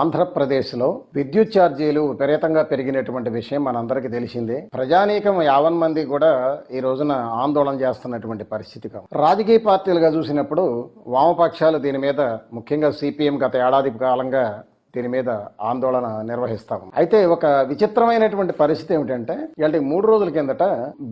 ఆంధ్రప్రదేశ్లో విద్యుత్ ఛార్జీలు విపరీతంగా పెరిగినటువంటి విషయం మనందరికీ తెలిసిందే. ప్రజానీకం యావన్ మంది కూడా ఈ రోజున ఆందోళన చేస్తున్నటువంటి పరిస్థితి రాజకీయ పార్టీలుగా చూసినప్పుడు వామపక్షాలు దీని మీద ముఖ్యంగా సిపిఎం గత ఏడాది కాలంగా దీని మీద ఆందోళన నిర్వహిస్తాము. అయితే ఒక విచిత్రమైనటువంటి పరిస్థితి ఏమిటంటే ఇలాంటి మూడు రోజుల కిందట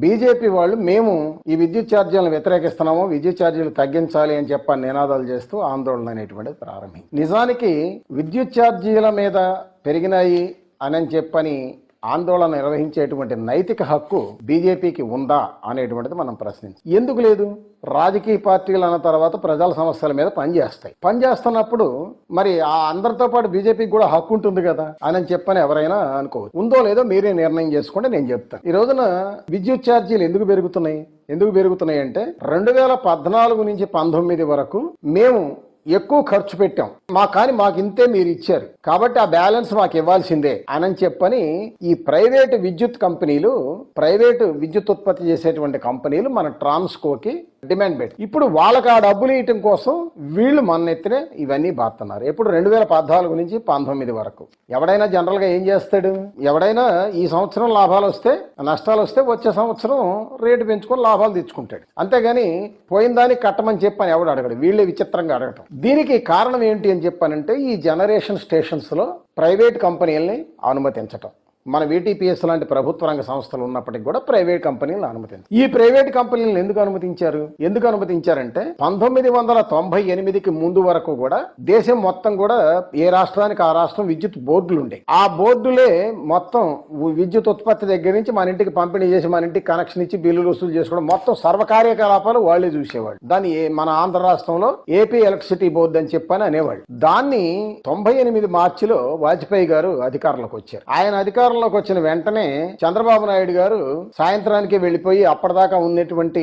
బీజేపీ వాళ్ళు మేము ఈ విద్యుత్ ఛార్జీలను వ్యతిరేకిస్తున్నాము విద్యుత్ ఛార్జీలు తగ్గించాలి అని చెప్పని నినాదాలు చేస్తూ ఆందోళన అనేటువంటిది ప్రారంభించింది నిజానికి విద్యుత్ ఛార్జీల మీద పెరిగినాయి అని చెప్పని ఆందోళన నిర్వహించేటువంటి నైతిక హక్కు బీజేపీకి ఉందా అనేటువంటిది మనం ప్రశ్నించాం. ఎందుకు లేదు? రాజకీయ పార్టీలు అన్న తర్వాత ప్రజల సమస్యల మీద పనిచేస్తాయి. పనిచేస్తున్నప్పుడు మరి ఆ అందరితో పాటు బీజేపీకి కూడా హక్కు ఉంటుంది కదా అని చెప్పని ఎవరైనా అనుకోవచ్చు. ఉందో లేదో మీరే నిర్ణయం చేసుకోండి నేను చెప్తాను. ఈ రోజున విద్యుత్ ఛార్జీలు ఎందుకు పెరుగుతున్నాయి? ఎందుకు పెరుగుతున్నాయి అంటే రెండు వేల పద్నాలుగు నుంచి పంతొమ్మిది వరకు మేము ఎక్కువ ఖర్చు పెట్టాం. మా కానీ మాకు ఇంతే మీరు ఇచ్చారు కాబట్టి ఆ బ్యాలెన్స్ మాకు ఇవ్వాల్సిందే అని చెప్పని ఈ ప్రైవేట్ విద్యుత్ కంపెనీలు ప్రైవేటు విద్యుత్ ఉత్పత్తి చేసేటువంటి కంపెనీలు మన ట్రాన్స్కోకి డిమాండ్ పెట్టి. ఇప్పుడు వాళ్ళకి ఆ డబ్బులు ఇవ్వటం కోసం వీళ్ళు మన ఎత్తునే ఇవన్నీ బాస్తున్నారు ఎప్పుడు రెండు వేల పద్నాలుగు నుంచి పంతొమ్మిది వరకు. ఎవడైనా జనరల్గా ఏం చేస్తాడు? ఎవడైనా ఈ సంవత్సరం లాభాలు వస్తే నష్టాలు వస్తే వచ్చే సంవత్సరం రేటు పెంచుకొని లాభాలు తెచ్చుకుంటాడు. అంతేగాని పోయిన దానికి కట్టమని చెప్పని ఎవడు అడగడు. వీళ్ళే విచిత్రంగా అడగటం. దీనికి కారణం ఏంటి అని చెప్పానంటే ఈ జనరేషన్ స్టేషన్స్లో ప్రైవేట్ కంపెనీలని అనుమతించటం. మన వీటీపీఎస్ లాంటి ప్రభుత్వ రంగ సంస్థలు ఉన్నప్పటికీ కూడా ప్రైవేట్ కంపెనీలను అనుమతించారు. ఈ ప్రైవేట్ కంపెనీలను ఎందుకు అనుమతించారు? ఎందుకు అనుమతించారంటే పంతొమ్మిది వందల తొంభై ఎనిమిదికి ముందు వరకు కూడా దేశం మొత్తం కూడా ఏ రాష్ట్రానికి ఆ రాష్ట్రం విద్యుత్ బోర్డులు ఉండే. ఆ బోర్డులే మొత్తం విద్యుత్ ఉత్పత్తి దగ్గర నుంచి మన ఇంటికి పంపిణీ చేసి మన ఇంటికి కనెక్షన్ ఇచ్చి బిల్లులు వసూలు చేసుకోవడం మొత్తం సర్వకార్యకలాపాలు వాళ్ళే చూసేవాళ్ళు. దాన్ని మన ఆంధ్ర రాష్ట్రంలో ఏపీ ఎలక్ట్రిసిటీ బోర్డు అని చెప్పని అనేవాళ్ళు. దాన్ని తొంభై ఎనిమిది మార్చిలో వాజ్పేయి గారు అధికారంలోకి వచ్చారు. ఆయన అధికారంలోకి వచ్చిన వెంటనే చంద్రబాబు నాయుడు గారు సాయంత్రానికి వెళ్ళిపోయి అప్పటిదాకా ఉన్నటువంటి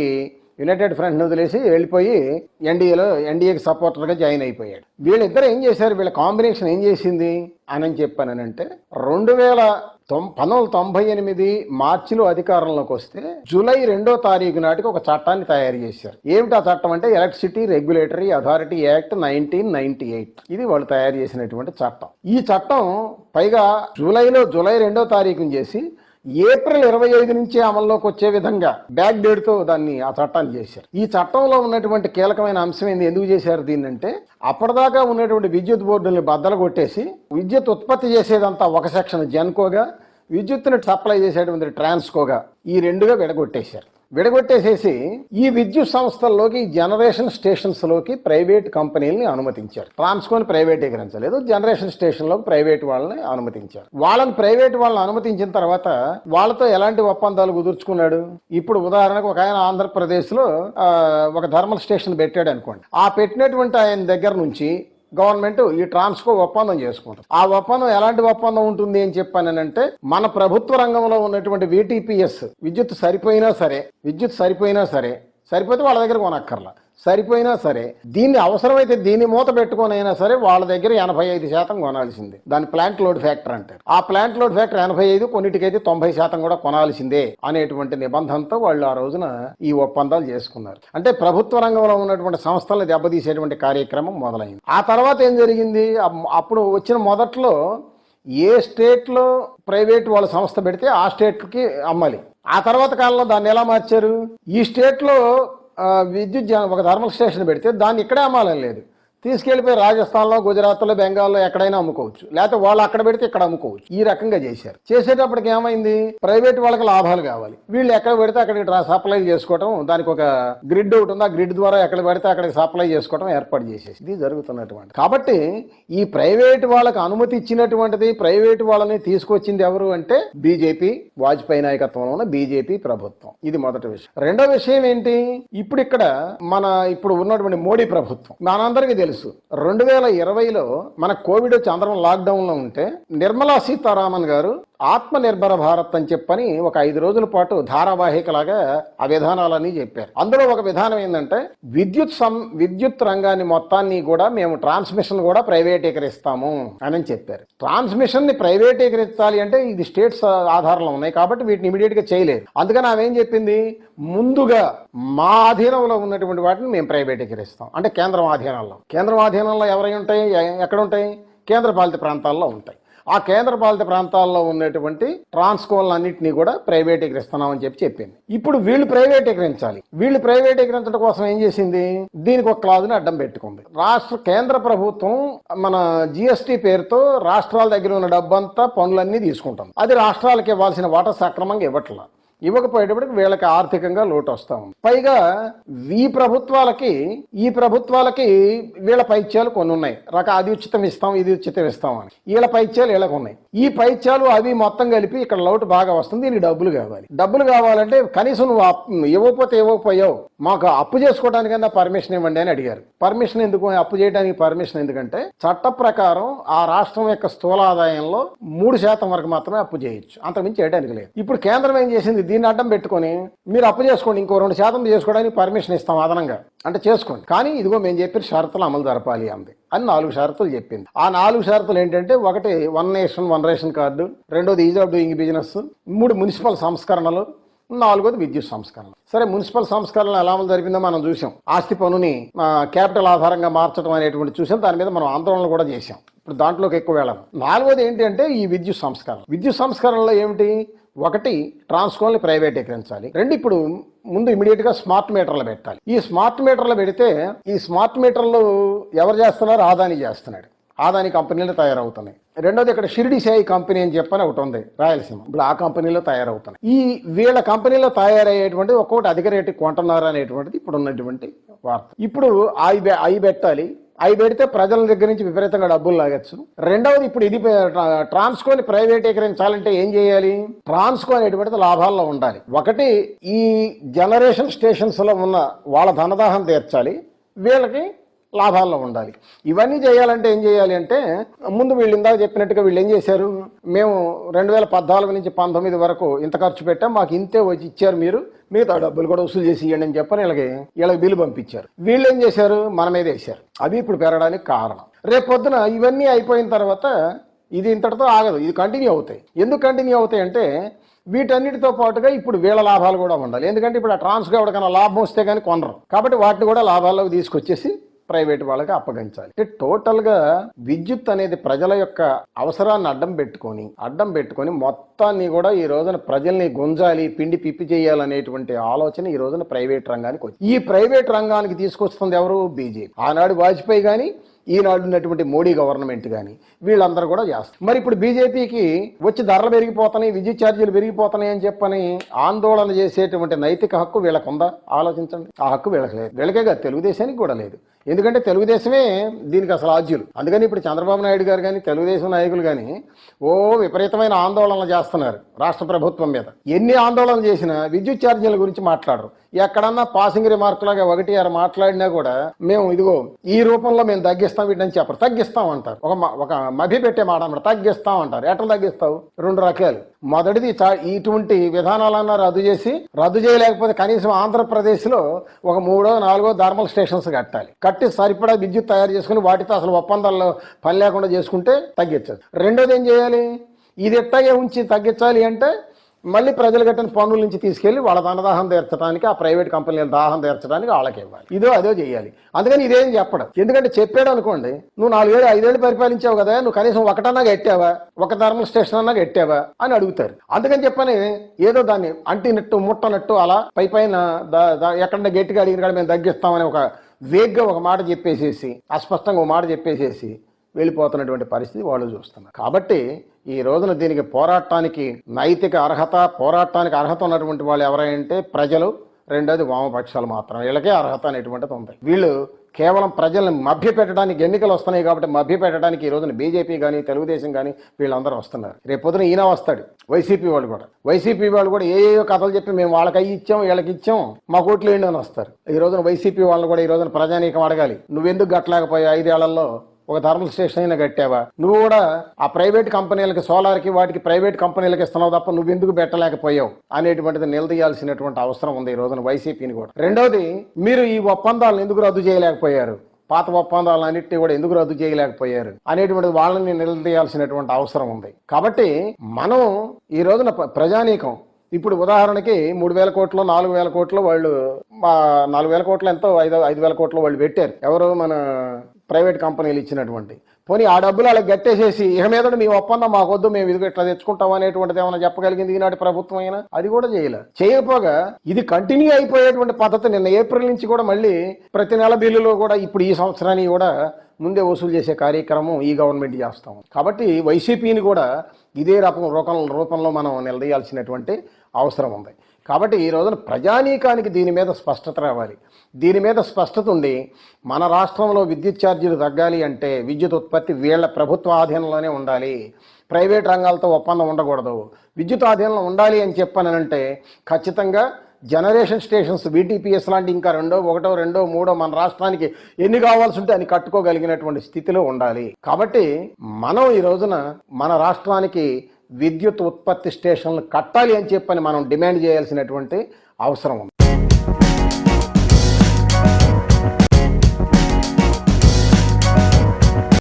యునైటెడ్ ఫ్రంట్ వదిలేసి వెళ్ళిపోయి ఎన్డీఏలో ఎన్డీఏకి సపోర్టర్గా జాయిన్ అయిపోయాడు. వీళ్ళిద్దరు ఏం చేశారు? వీళ్ళ కాంబినేషన్ ఏం చేసింది? అని చెప్పానంటే రెండు వేల తొం పంతొమ్మిది తొంభై ఎనిమిది మార్చిలో అధికారంలోకి వస్తే జూలై రెండో తారీఖు నాటికి ఒక చట్టాన్ని తయారు చేశారు. ఏమిటి ఆ చట్టం అంటే electricity regulatory authority act nineteen ninety eight. ఇది వాళ్ళు తయారు చేసినటువంటి చట్టం. ఈ చట్టం పైగా జూలైలో జూలై రెండో తారీఖుని చేసి ఏప్రిల్ ఇరవై ఐదు నుంచి అమల్లోకి వచ్చే విధంగా బ్యాక్ డేట్తో దాన్ని ఆ చట్టాన్ని చేశారు. ఈ చట్టంలో ఉన్నటువంటి కీలకమైన అంశం ఏంది? ఎందుకు చేశారు దీన్ని అంటే అప్పటిదాకా ఉన్నటువంటి విద్యుత్ బోర్డుల్ని బద్దలు కొట్టేసి విద్యుత్ ఉత్పత్తి చేసేదంతా ఒక సెక్షన్ జెన్కోగా విద్యుత్తుని సప్లై చేసేటువంటి ట్రాన్స్కోగా ఈ రెండుగా విడగొట్టేశారు. విడగొట్టేసేసి ఈ విద్యుత్ సంస్థల్లోకి జనరేషన్ స్టేషన్స్లోకి ప్రైవేట్ కంపెనీలని అనుమతించారు. ట్రాన్స్కోని ప్రైవేటీకరించలేదు జనరేషన్ స్టేషన్లో ప్రైవేట్ వాళ్ళని అనుమతించారు. వాళ్ళని ప్రైవేట్ వాళ్ళని అనుమతించిన తర్వాత వాళ్ళతో ఎలాంటి ఒప్పందాలు కుదుర్చుకున్నాడు? ఇప్పుడు ఉదాహరణకు ఒక ఆయన ఆంధ్రప్రదేశ్లో ఒక థర్మల్ స్టేషన్ పెట్టాడు అనుకోండి ఆ పెట్టినటువంటి ఆయన దగ్గర నుంచి గవర్నమెంట్ ఈ ట్రాన్స్కో ఒప్పందం చేసుకుంటుంది. ఆ ఒప్పందం ఎలాంటి ఒప్పందం ఉంటుంది అని చెప్పానంటే మన ప్రభుత్వ రంగంలో ఉన్నటువంటి విటిపిఎస్ విద్యుత్ సరిపోయినా సరే విద్యుత్ సరిపోయినా సరే సరిపోతే వాళ్ళ దగ్గర కొనక్కర్లా. సరిపోయినా సరే దీన్ని అవసరమైతే దీన్ని మూత పెట్టుకొని అయినా సరే వాళ్ళ దగ్గర ఎనభై ఐదు శాతం కొనాల్సిందే. దాని ప్లాంట్ లోడ్ ఫ్యాక్టర్ అంటారు. ఆ ప్లాంట్ లోడ్ ఫ్యాక్టర్ ఎనభై ఐదు కొన్నిటికైతే తొంభై శాతం కూడా కొనాల్సిందే అనేటువంటి నిబంధనతో వాళ్ళు ఆ రోజున ఈ ఒప్పందాలు చేసుకున్నారు. అంటే ప్రభుత్వ రంగంలో ఉన్నటువంటి సంస్థలను దెబ్బతీసేటువంటి కార్యక్రమం మొదలైంది. ఆ తర్వాత ఏం జరిగింది? అప్పుడు వచ్చిన మొదట్లో ఏ స్టేట్లో ప్రైవేట్ వాళ్ళ సంస్థ పెడితే ఆ స్టేట్కి అమ్మాలి. ఆ తర్వాత కాలంలో దాన్ని ఎలా మార్చారు? ఈ స్టేట్లో విద్యుత్ ఒక థర్మల్ స్టేషన్ పెడితే దాన్ని ఇక్కడే అమ్మాలని లేదు. తీసుకెళ్ళిపోయి రాజస్థాన్లో గుజరాత్లో బెంగాల్లో ఎక్కడైనా అమ్ముకోవచ్చు. లేకపోతే వాళ్ళు అక్కడ పెడితే ఇక్కడ అమ్ముకోవచ్చు. ఈ రకంగా చేశారు. చేసేటప్పటికి ఏమైంది? ప్రైవేట్ వాళ్ళకి లాభాలు కావాలి. వీళ్ళు ఎక్కడ పెడితే అక్కడికి సప్లై చేసుకోవటం దానికి ఒక గ్రిడ్ ఒకటి ఉంది. ఆ గ్రిడ్ ద్వారా ఎక్కడ పెడితే అక్కడికి సప్లై చేసుకోవడం ఏర్పాటు చేసేసి ఇది జరుగుతున్నటువంటి. కాబట్టి ఈ ప్రైవేట్ వాళ్ళకి అనుమతి ఇచ్చినటువంటిది ప్రైవేట్ వాళ్ళని తీసుకొచ్చింది ఎవరు అంటే బీజేపీ వాజ్పేయి నాయకత్వంలో ఉన్న బీజేపీ ప్రభుత్వం. ఇది మొదటి విషయం. రెండో విషయం ఏంటి? ఇప్పుడు ఇక్కడ మన ఇప్పుడు ఉన్నటువంటి మోడీ ప్రభుత్వం. మనందరికీ తెలుసు. రెండు వేల ఇరవైలో మన కోవిడ్ వచ్చి అందరం ఉంటే నిర్మలా సీతారామన్ గారు ఆత్మనిర్భర భారత్ అని చెప్పని ఒక ఐదు రోజుల పాటు ధారావాహికలాగా ఆ విధానాలని చెప్పారు. అందులో ఒక విధానం ఏంటంటే విద్యుత్ సం విద్యుత్ రంగాన్ని మొత్తాన్ని కూడా మేము ట్రాన్స్మిషన్ కూడా ప్రైవేటీకరిస్తాము అని చెప్పారు. ట్రాన్స్మిషన్ని ప్రైవేటీకరించాలి అంటే ఇది స్టేట్స్ ఆధారంలో ఉన్నాయి కాబట్టి వీటిని ఇమీడియట్గా చేయలేదు. అందుకని ఆమె ఏం చెప్పింది? ముందుగా మా అధీనంలో ఉన్నటువంటి వాటిని మేము ప్రైవేటీకరిస్తాం. అంటే కేంద్రం ఆధీనంలో కేంద్రం ఆధీనంలో ఎవరై ఉంటాయి? ఎక్కడ ఉంటాయి? కేంద్రపాలిత ప్రాంతాల్లో ఉంటాయి. ఆ కేంద్రపాలిత ప్రాంతాల్లో ఉన్నటువంటి ట్రాన్స్కోలన్నింటినీ కూడా ప్రైవేటీకరిస్తున్నామని చెప్పి చెప్పింది. ఇప్పుడు వీళ్ళు ప్రైవేటీకరించాలి. వీళ్ళు ప్రైవేటీకరించడం కోసం ఏం చేసింది? దీనికి ఒక క్లాజ్ని అడ్డం పెట్టుకుంది. రాష్ట్ర కేంద్ర ప్రభుత్వం మన జిఎస్టీ పేరుతో రాష్ట్రాల దగ్గర ఉన్న డబ్బంతా పనులన్నీ తీసుకుంటుంది. అది రాష్ట్రాలకు ఇవ్వాల్సిన వాటా సక్రమంగా ఇవ్వట్లేదు ఇవ్వకపోయేటప్పటికి వీళ్ళకి ఆర్థికంగా లోటు వస్తా ఉంది. పైగా ఈ ప్రభుత్వాలకి ఈ ప్రభుత్వాలకి వీళ్ళ పైత్యాలు కొన్ని ఉన్నాయి. రక అది ఉచితం ఇస్తాం ఇది ఉచితం ఇస్తాం అని. వీళ్ళ పైత్యాలు వీళ్ళకు ఉన్నాయి. ఈ పైత్యాలు అవి మొత్తం కలిపి ఇక్కడ లోటు బాగా వస్తుంది దీనికి డబ్బులు కావాలి. డబ్బులు కావాలంటే కనీసం నువ్వు ఇవ్వకపోతే ఇవ్వకపోయావు. మాకు అప్పు చేసుకోవడానికన్నా పర్మిషన్ ఇవ్వండి అని అడిగారు. పర్మిషన్ ఎందుకు? అప్పు చేయడానికి పర్మిషన్ ఎందుకంటే చట్ట ప్రకారం ఆ రాష్ట్రం యొక్క స్థూల ఆదాయంలో మూడు శాతం వరకు మాత్రమే అప్పు చేయొచ్చు. అంతకుమించి చేయడానికి లేదు. ఇప్పుడు కేంద్రం ఏం చేసింది? దీన్ని అడ్డం పెట్టుకొని మీరు అప్పు చేసుకోండి ఇంకో రెండు శాతం చేసుకోవడానికి పర్మిషన్ ఇస్తాం అదనంగా. అంటే చేసుకోండి. కానీ ఇదిగో మేము చెప్పిన షరతులు అమలు జరపాలి అంది. అని నాలుగు షరతులు చెప్పింది. ఆ నాలుగు షరతులు ఏంటంటే ఒకటి one nation one ration card రెండోది ఈజ్ ఆఫ్ డూయింగ్ బిజినెస్ మూడు మున్సిపల్ సంస్కరణలు నాలుగోది విద్యుత్ సంస్కరణ. సరే మున్సిపల్ సంస్కరణ ఎలా అమలు జరిపిందో మనం చూసాం ఆస్తి పనుని క్యాపిటల్ ఆధారంగా మార్చడం అనేటువంటి చూసాం దాని మీద మనం ఆందోళన కూడా చేసాం ఇప్పుడు దాంట్లోకి ఎక్కువ వెళ్ళాం. నాలుగోది ఏంటంటే ఈ విద్యుత్ సంస్కరణ. విద్యుత్ సంస్కరణలో ఏమిటి? ఒకటి ట్రాన్స్కోల్ని ప్రైవేటీకరించాలి రెండు ఇప్పుడు ముందు ఇమీడియట్గా స్మార్ట్ మీటర్లు పెట్టాలి. ఈ స్మార్ట్ మీటర్లు పెడితే ఈ స్మార్ట్ మీటర్లు ఎవరు చేస్తున్నారు? ఆదాని చేస్తున్నాడు. ఆదాని కంపెనీలు తయారవుతున్నాయి. రెండోది ఇక్కడ షిరిడి సాయి కంపెనీ అని చెప్పని ఒకటి ఉంది రాయలసీమ. ఇప్పుడు ఆ కంపెనీలో తయారవుతున్నాయి. ఈ వీళ్ళ కంపెనీలో తయారయ్యేటువంటి ఒక్కొక్కటి అధిక రేటు కొంటున్నారు అనేటువంటిది ఇప్పుడు ఉన్నటువంటి వార్త. ఇప్పుడు అవి అవి పెట్టాలి. అవి పెడితే ప్రజల దగ్గర నుంచి విపరీతంగా డబ్బులు లాగచ్చు. రెండవది ఇప్పుడు ఇది ట్రాన్స్కోని ప్రైవేటీకరించాలంటే ఏం చేయాలి? ట్రాన్స్కో అనేటువంటిది లాభాల్లో ఉండాలి. ఒకటి ఈ జనరేషన్ స్టేషన్స్లో ఉన్న వాళ్ళ ధనదాహం తీర్చాలి. వీళ్ళకి లాభాల్లో ఉండాలి. ఇవన్నీ చేయాలంటే ఏం చేయాలి అంటే ముందు వీళ్ళు ఇందాక చెప్పినట్టుగా వీళ్ళు ఏం చేశారు? మేము రెండు వేల పద్నాలుగు నుంచి పంతొమ్మిది వరకు ఇంత ఖర్చు పెట్టాం మాకు ఇంతే వచ్చి ఇచ్చారు మీరు మిగతా డబ్బులు కూడా వసూలు చేసి ఇవ్వండి అని చెప్పని వీళ్ళకి వీళ్ళకి బిల్లు పంపించారు. వీళ్ళు ఏం చేశారు? మన మీద వేశారు. అవి ఇప్పుడు పెరగడానికి కారణం. రేపు పొద్దున ఇవన్నీ అయిపోయిన తర్వాత ఇది ఇంతటితో ఆగదు ఇది కంటిన్యూ అవుతాయి. ఎందుకు కంటిన్యూ అవుతాయి అంటే వీటన్నిటితో పాటుగా ఇప్పుడు వీళ్ళ లాభాలు కూడా ఉండాలి. ఎందుకంటే ఇప్పుడు ఆ ట్రాన్స్గా ఎవరికైనా లాభం వస్తే కానీ కొనరు. కాబట్టి వాటిని కూడా లాభాల్లోకి తీసుకొచ్చేసి ప్రైవేట్ వాళ్ళకి అప్పగించాలి. అంటే టోటల్గా విద్యుత్ అనేది ప్రజల యొక్క అవసరాన్ని అడ్డం పెట్టుకొని అడ్డం పెట్టుకొని మొత్తాన్ని కూడా ఈ రోజున ప్రజల్ని గుంజాలి పిండి పిప్పి చేయాలనేటువంటి ఆలోచన ఈ రోజున ప్రైవేట్ రంగానికి వచ్చింది. ఈ ప్రైవేట్ రంగానికి తీసుకొస్తుంది ఎవరు? బీజేపీ. ఆనాడు వాజ్పేయి కానీ ఈనాడు ఉన్నటువంటి మోడీ గవర్నమెంట్ కానీ వీళ్ళందరూ కూడా చేస్తారు. మరి ఇప్పుడు బీజేపీకి వచ్చి ధరలు పెరిగిపోతున్నాయి విద్యుత్ ఛార్జీలు పెరిగిపోతున్నాయి అని చెప్పని ఆందోళన చేసేటువంటి నైతిక హక్కు వీళ్ళకుందా? ఆలోచించండి. ఆ హక్కు వీళ్ళకి లేదు. వీళ్ళకే కాదు తెలుగుదేశానికి కూడా లేదు. ఎందుకంటే తెలుగుదేశమే దీనికి అసలు ఆద్యులు. అందుకని ఇప్పుడు చంద్రబాబు నాయుడు గారు కానీ తెలుగుదేశం నాయకులు కానీ ఓ విపరీతమైన ఆందోళనలు చేస్తున్నారు రాష్ట్ర ప్రభుత్వం మీద. ఎన్ని ఆందోళనలు చేసినా విద్యుత్ ఛార్జీల గురించి మాట్లాడరు. ఎక్కడన్నా పాసింగ్ రిమార్క్ లాగా ఒకటి ఆరు మాట్లాడినా కూడా మేము ఇదిగో ఈ రూపంలో మేము తగ్గిస్తాం వీటిని చెప్పరు. తగ్గిస్తాం అంటారు. ఒక మ- ఒక మభి పెట్టే మాట అన్నమాట తగ్గిస్తాం అంటారు. ఎట్లా తగ్గిస్తావు? రెండు రకాలు. మొదటిది చా- ఇటువంటి విధానాలన్నా రద్దు చేసి రద్దు చేయలేకపోతే కనీసం ఆంధ్రప్రదేశ్లో ఒక మూడో నాలుగో థర్మల్ స్టేషన్స్ కట్టాలి. కట్టి సరిపడా విద్యుత్ తయారు చేసుకుని వాటితో అసలు ఒప్పందాల్లో పని లేకుండా చేసుకుంటే తగ్గించదు. రెండోది ఏం చేయాలి? ఇది ఎట్టాగే ఉంచి తగ్గించాలి అంటే మళ్ళీ ప్రజలు కట్టిన పన్నుల నుంచి తీసుకెళ్ళి వాళ్ళ ధనదాహం తీర్చడానికి ఆ ప్రైవేట్ కంపెనీల దాహం తీర్చడానికి వాళ్ళకి ఇవ్వాలి. ఇదో అదో చేయాలి. అందుకని ఇదేం చెప్పడం. ఎందుకంటే చెప్పాడు అనుకోండి నువ్వు నాలుగేళ్ళు ఐదేళ్ళు పరిపాలించావు కదా నువ్వు కనీసం ఒకటన్నా కట్టావా? ఒక థర్మల్ స్టేషన్ అన్నా కట్టావా? అని అడుగుతారు. అందుకని చెప్పని ఏదో దాన్ని అంటినట్టు ముట్టనట్టు అలా పై పైన దా- దా- ఎక్కడ గట్టిగా అడిగిన కాడ మేము తగ్గిస్తామని ఒక వేగ్గా ఒక మాట చెప్పేసేసి అస్పష్టంగా ఒక మాట చెప్పేసేసి వెళ్ళిపోతున్నటువంటి పరిస్థితి వాళ్ళు చూస్తున్నారు. కాబట్టి ఈ రోజున దీనికి పోరాటానికి నైతిక అర్హత పోరాటానికి అర్హత ఉన్నటువంటి వాళ్ళు ఎవరంటే ప్రజలు. రెండోది వామపక్షాలు మాత్రం వీళ్ళకే అర్హత అనేటువంటిది ఉంది. వీళ్ళు కేవలం ప్రజల్ని మభ్య పెట్టడానికి ఎన్నికలు వస్తున్నాయి కాబట్టి మభ్య పెట్టడానికి ఈ రోజున బీజేపీ కానీ తెలుగుదేశం కానీ వీళ్ళందరూ వస్తున్నారు. రేపు పొద్దున ఈయన వస్తాడు వైసీపీ వాళ్ళు కూడా. వైసీపీ వాళ్ళు కూడా ఏ కథలు చెప్పి మేము వాళ్ళకి అయ్యి ఇచ్చాం వీళ్ళకి ఇచ్చాం మా కోట్లు ఏంటి అని వస్తారు. ఈ రోజున వైసీపీ వాళ్ళని కూడా ఈ రోజున ప్రజానీకం అడగాలి. నువ్వెందుకు గట్టలేకపోయావు ఐదేళ్ళలో? ఒక థర్మల్ స్టేషన్ అయినా కట్టావా? నువ్వు కూడా ఆ ప్రైవేట్ కంపెనీలకి సోలార్కి వాటికి ప్రైవేట్ కంపెనీలకి ఇస్తున్నావు తప్ప నువ్వు ఎందుకు పెట్టలేకపోయావు? అనేటువంటిది నిలదీయాల్సినటువంటి అవసరం ఉంది ఈ రోజున వైసీపీని కూడా. రెండోది మీరు ఈ ఒప్పందాలను ఎందుకు రద్దు చేయలేకపోయారు? పాత ఒప్పందాలన్నింటినీ కూడా ఎందుకు రద్దు చేయలేకపోయారు? అనేటువంటి వాళ్ళని నిలదీయాల్సినటువంటి అవసరం ఉంది. కాబట్టి మనం ఈ రోజున ప్ర- ప్రజానీకం ఇప్పుడు ఉదాహరణకి మూడు వేల కోట్లు నాలుగు వేల కోట్లు వాళ్ళు మా నాలుగు వేల కోట్లు ఎంతో ఐదు ఐదు వేల కోట్లు వాళ్ళు పెట్టారు. ఎవరు మన ప్రైవేట్ కంపెనీలు ఇచ్చినటువంటి. పోనీ ఆ డబ్బులు వాళ్ళకి గట్టేసేసి ఇక మీద మీ ఒప్పందం మాకొద్దు మేము ఇది ఇట్లా తెచ్చుకుంటాం అనేటువంటిది ఏమైనా చెప్పగలిగింది ఈనాటి ప్రభుత్వం అయినా? అది కూడా చేయలే. చేయకపోగా ఇది కంటిన్యూ అయిపోయేటువంటి పద్ధతి నిన్న ఏప్రిల్ నుంచి కూడా మళ్ళీ ప్రతి నెల బిల్లులో కూడా ఇప్పుడు ఈ సంవత్సరానికి కూడా ముందే వసూలు చేసే కార్యక్రమం ఈ గవర్నమెంట్ చేస్తాం కాబట్టి వైసీపీని కూడా ఇదే రకం రూపం రూపంలో మనం నిలదీయాల్సినటువంటి అవసరం ఉంది. కాబట్టి ఈ రోజున ప్రజానీకానికి దీని మీద స్పష్టత రావాలి. దీని మీద స్పష్టత ఉండి మన రాష్ట్రంలో విద్యుత్ ఛార్జీలు తగ్గాలి అంటే విద్యుత్ ఉత్పత్తి వీళ్ళ ప్రభుత్వ ఆధీనంలోనే ఉండాలి. ప్రైవేట్ రంగాలతో ఒప్పందం ఉండకూడదు. విద్యుత్ ఆధీనంలో ఉండాలి అని చెప్పానంటే ఖచ్చితంగా జనరేషన్ స్టేషన్స్ వీటీపీఎస్ లాంటి ఇంకా రెండో ఒకటో రెండో మూడో మన రాష్ట్రానికి ఎన్ని కావాల్సి ఉంటే అని కట్టుకోగలిగినటువంటి స్థితిలో ఉండాలి. కాబట్టి మనం ఈ రోజున మన రాష్ట్రానికి విద్యుత్ ఉత్పత్తి స్టేషన్లు కట్టాలి అని చెప్పని మనం డిమాండ్ చేయాల్సినటువంటి అవసరం ఉంది.